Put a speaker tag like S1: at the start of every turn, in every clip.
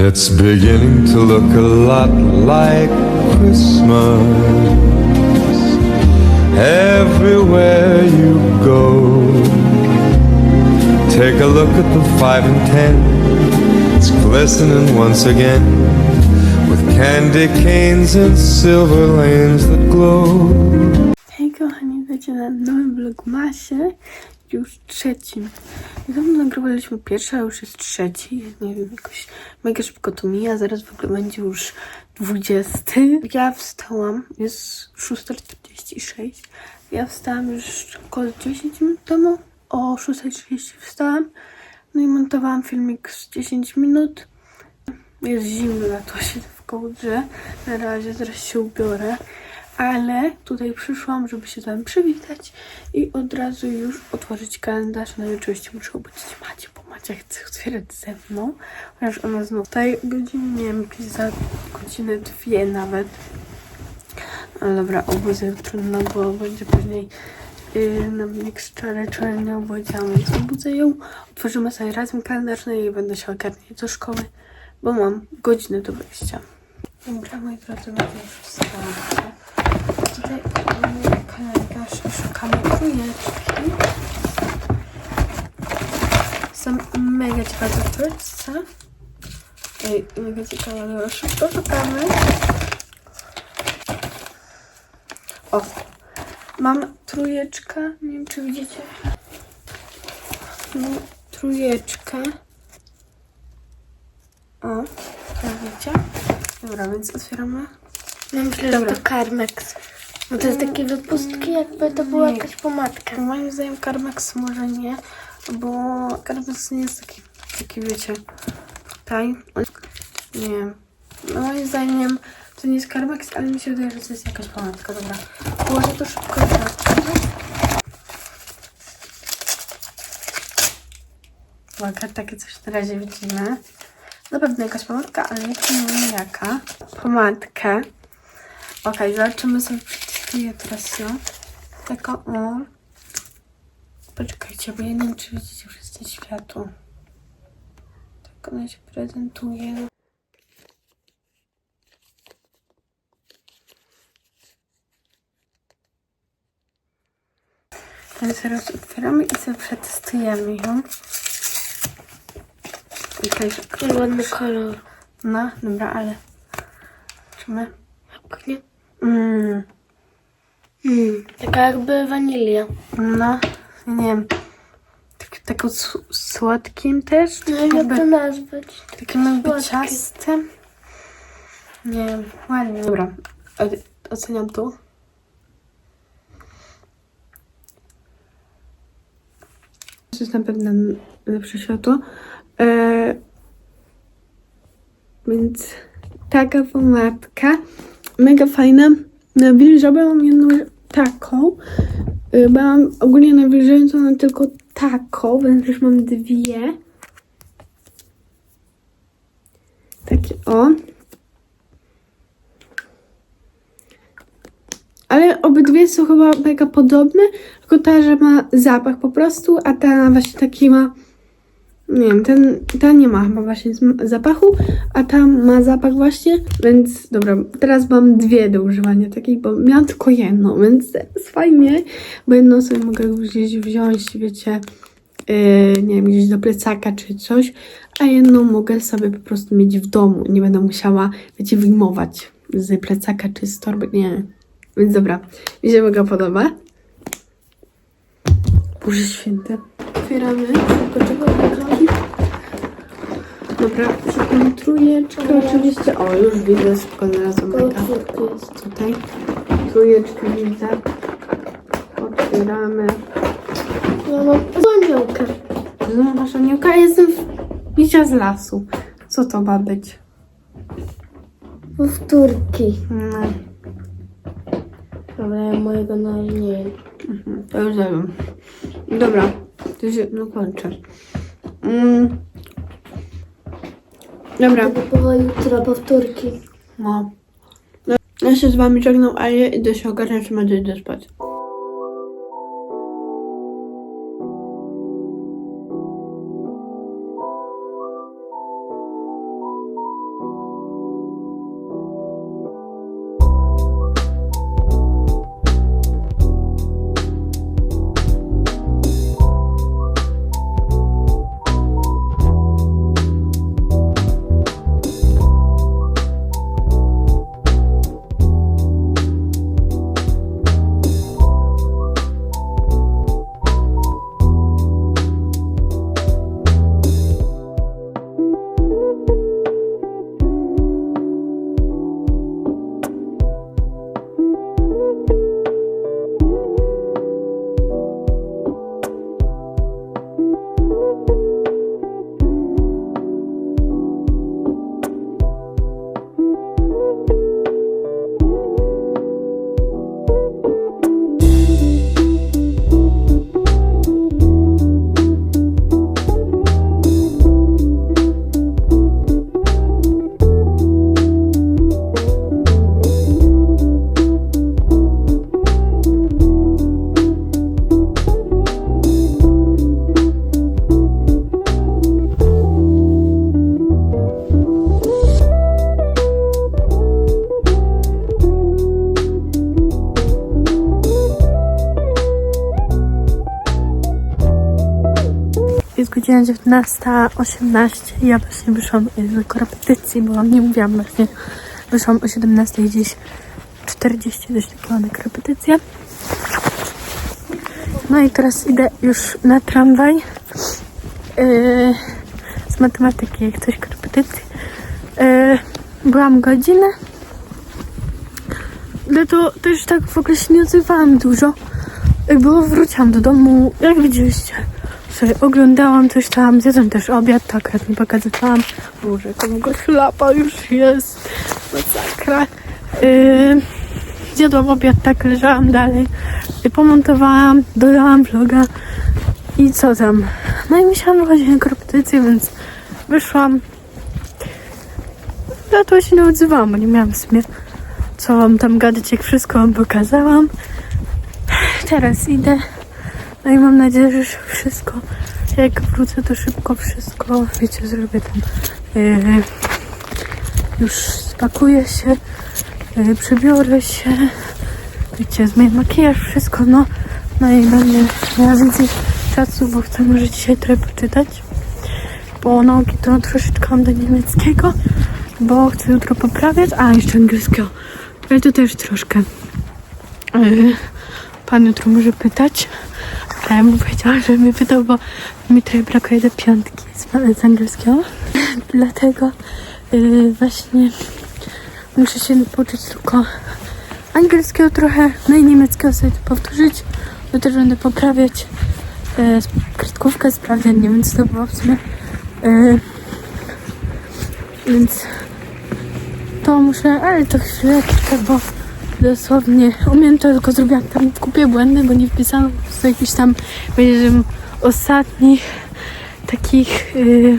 S1: It's beginning to look a lot like Christmas everywhere you go. Take a look at the five and ten. It's glistening once again with candy canes and silver lanes that glow.
S2: Hej kochani, wiecie na nowym vlogmasie, już trzecim. Niedawno nagrywaliśmy pierwszy, a już jest trzeci. Nie wiem, jakoś mega szybko to mija, zaraz w ogóle będzie już 20. Ja wstałam, jest 6.46. Ja wstałam już około 10 minut temu, o 6.30 wstałam. No i montowałam filmik z 10 minut. Jest zimno, to się w kołdrze. Na razie zaraz się ubiorę. Ale tutaj przyszłam, żeby się z wami przywitać i od razu już otworzyć kalendarz. No i oczywiście muszę obudzić Macie, bo Macia chce otwierać ze mną. Chociaż ona znów tutaj godziny, nie wiem, za godzinę dwie nawet. Ale dobra, obudzę trudno, bo będzie później yy, na mnie krzyczała, czy nie obudziłam, więc obudzę ją. Otworzymy sobie razem kalendarz, no i będę się ogarniać do szkoły, bo mam godzinę do wyjścia. Dobra, moi drodzy, bardzo już wstałam. Tutaj mamy kalendarz i szukamy trójeczki. Są mega ciekawe trójce. Ej, mega ciekawe, dobra, szybko szukamy. O, mam trójeczkę, nie wiem czy widzicie. Mam trójeczkę. O, to widzicie? Dobra, więc otwieramy.
S3: Ja myślę,
S2: Dobra.
S3: że to Carmex. Bo to jest takie wypustki, jakby to była jakaś pomadka.
S2: Moim zdaniem Carmex może nie, bo Carmex nie jest taki, taki wiecie, tutaj, nie wiem. No moim zdaniem to nie jest Carmex, ale mi się wydaje, że to jest jakaś pomadka, dobra. Położę to szybko. Uwaga, takie coś na razie widzimy. Na pewno jakaś pomadka, ale nie wiem jaka. Pomadkę. Okej, zobaczymy sobie, przetestuję teraz ją. Taka o. Poczekajcie, bo ja nie wiem, czy widzicie te światło. Tak ona się prezentuje. Więc teraz otwieramy i sobie przetestujemy ją. I też,
S3: Jaki ładny kolor.
S2: no, dobra, ale... Zobaczymy.
S3: Pachnie.
S2: Mmm.
S3: Mm, taka jakby wanilia.
S2: No, nie wiem. Tak, tak s- słodkim też.
S3: No
S2: tak
S3: jak
S2: jakby,
S3: to nazwać?
S2: takim jakby
S3: słodkie.
S2: ciastem. Nie wiem, ładnie. Dobra, o- oceniam tu. To jest na pewno lepsze światło. E, więc taka pomadka. Mega fajna. Na wilżabę mam jedną taką. Y, Bo mam ogólnie nawilżającą mam tylko taką, więc też mam dwie. Takie o. Ale obydwie są chyba mega podobne, tylko ta, że ma zapach po prostu, a ta właśnie taki ma. Nie wiem, ten, ta nie ma chyba właśnie zapachu, a ta ma zapach właśnie, więc dobra, teraz mam dwie do używania takich, bo miałam tylko jedną, więc jest fajnie, bo jedną sobie mogę gdzieś wziąć, wiecie, yy, nie wiem, gdzieś do plecaka czy coś, a jedną mogę sobie po prostu mieć w domu, nie będę musiała, wiecie, wyjmować z plecaka czy z torby, nie. Więc dobra, mi się mega podoba. Boże święte. Otwieramy. Szybko czego Dobra, szukam trójeczkę oczywiście. O, już widzę, szybko znalazłam mega. Tutaj trójeczkę widzę. Otwieramy.
S3: Ja mam dzwoniołkę.
S2: Znowu masz aniołka, jestem w bicia z lasu. Co to ma być?
S3: Powtórki.
S2: No,
S3: Dobra, ja mojego na nie wiem.
S2: mhm, to już wiem. Dobra, to się, no kończę. Mm. Dobra.
S3: Było jutro powtórki.
S2: No. Ja się z wami żegnam, a ja idę się ogarniać, czy idę spać. Godzina 19.18 i ja właśnie wyszłam y, z korepetycji, bo nie mówiłam właśnie. Wyszłam o 17 gdzieś 40 coś takiego na korepetycję. No i teraz idę już na tramwaj yy, z matematyki, jak coś korepetycji. Yy, byłam godzinę, ale to też tak w ogóle się nie odzywałam dużo. Bo wróciłam do domu, jak widzieliście, sobie oglądałam coś tam, zjadłam też obiad, to akurat nie pokazywałam. Boże, ogóle chlapa już jest, masakra. Yy, zjadłam obiad, tak leżałam dalej, yy, pomontowałam, dodałam vloga i co tam. No i musiałam wychodzić na korepetycję, więc wyszłam. Ja to się nie odzywałam, bo nie miałam w sumie co wam tam gadać, jak wszystko wam pokazałam. Teraz idę. No i mam nadzieję, że wszystko, jak wrócę, to szybko wszystko, wiecie, zrobię tam. Yy, już spakuję się, yy, przebiorę się, wiecie, zmienię makijaż, wszystko, no. No i będę miała więcej czasu, bo chcę może dzisiaj trochę poczytać. Bo nauki to troszeczkę mam do niemieckiego, bo chcę jutro poprawiać, a jeszcze angielskiego. Ale to też troszkę. Yy, pan jutro może pytać. A ja mu powiedziałam, że mi pytał, bo mi trochę brakuje do piątki z, z angielskiego. Dlatego yy, właśnie muszę się pouczyć tylko angielskiego trochę, no i niemieckiego sobie to powtórzyć. To też będę poprawiać yy, kartkówkę, sprawdzian, nie wiem co to było w sumie. Yy, więc to muszę, ale to chwilę kilka, bo dosłownie umiem to, tylko zrobiłam tam kupię błędy, bo nie wpisałam po jakichś tam, powiedziałam, ostatnich takich yy,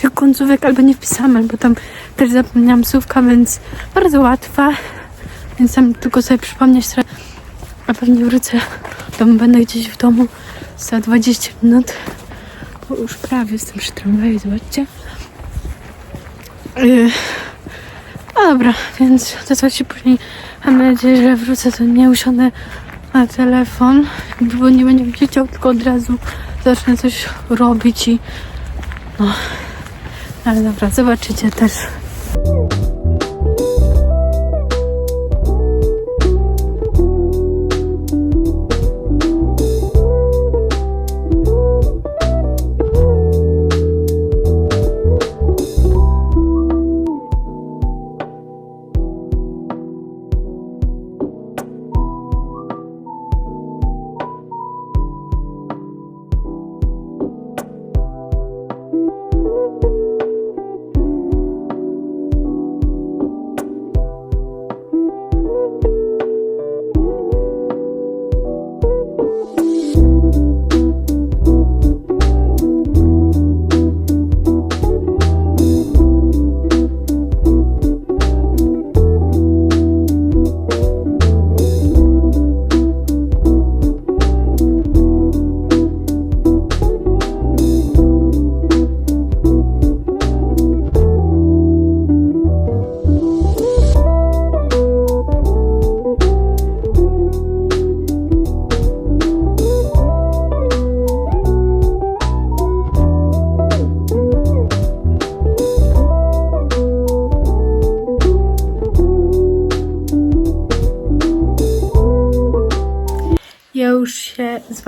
S2: tych końcówek albo nie wpisałam, albo tam też zapomniałam słówka, więc bardzo łatwa, więc tam tylko sobie przypomnieć trochę, a pewnie wrócę do domu, będę gdzieś w domu za 20 minut, bo już prawie jestem przy tramwaju, zobaczcie. Yy, dobra, więc to co później mam nadzieję, że wrócę, to nie usiądę na telefon, bo nie się chciał, tylko od razu zacznę coś robić i no, ale dobra, zobaczycie też.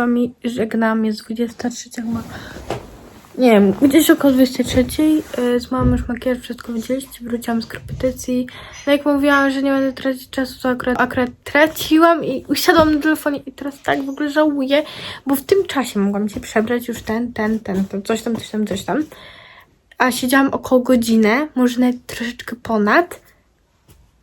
S2: Wami żegnam, jest 23 chyba. Nie wiem, gdzieś około 23. y, Z mamą już makijaż, wszystko widzieliście, wróciłam z korepetycji. No jak mówiłam, że nie będę tracić czasu, to akurat, akurat traciłam i usiadłam na telefonie i teraz tak w ogóle żałuję, bo w tym czasie mogłam się przebrać już ten, ten, ten, to coś tam, coś tam, coś tam. A siedziałam około godzinę, może nawet troszeczkę ponad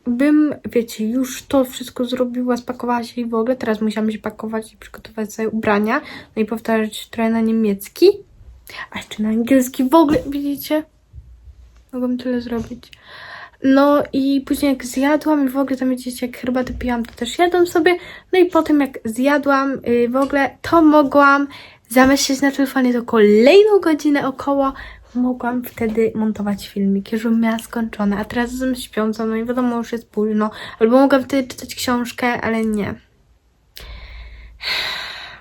S2: bym, wiecie, już to wszystko zrobiła, spakowała się i w ogóle. Teraz musiałam się pakować i przygotować sobie ubrania. No i powtarzać trochę na niemiecki. A jeszcze na angielski w ogóle, widzicie? Mogłam tyle zrobić. No i później jak zjadłam i w ogóle tam widzicie, jak herbatę pijałam, to też jadłam sobie. No i potem jak zjadłam yy, w ogóle, to mogłam zamyśleć na telefonie to kolejną godzinę około. Mogłam wtedy montować filmiki, żebym miała skończone, a teraz jestem śpiąca, no i wiadomo, już jest późno. Albo mogłam wtedy czytać książkę, ale nie.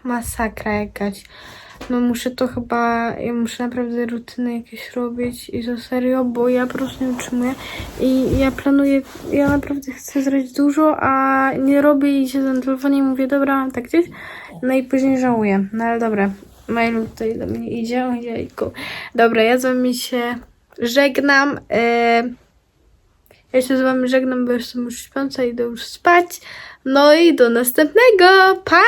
S2: Masakra jakaś. no muszę to chyba, ja muszę naprawdę rutyny jakieś robić i to serio, bo ja po prostu nie utrzymuję i ja planuję, ja naprawdę chcę zrobić dużo, a nie robię i siedzę na telefonie i mówię, dobra, tak gdzieś, no i później żałuję, no ale dobra, mailu tutaj do mnie idzie, ojejku. Dobra, ja z wami się żegnam, e, ja się z wami żegnam, bo jestem już śpiąca, idę już spać, no i do następnego, pa!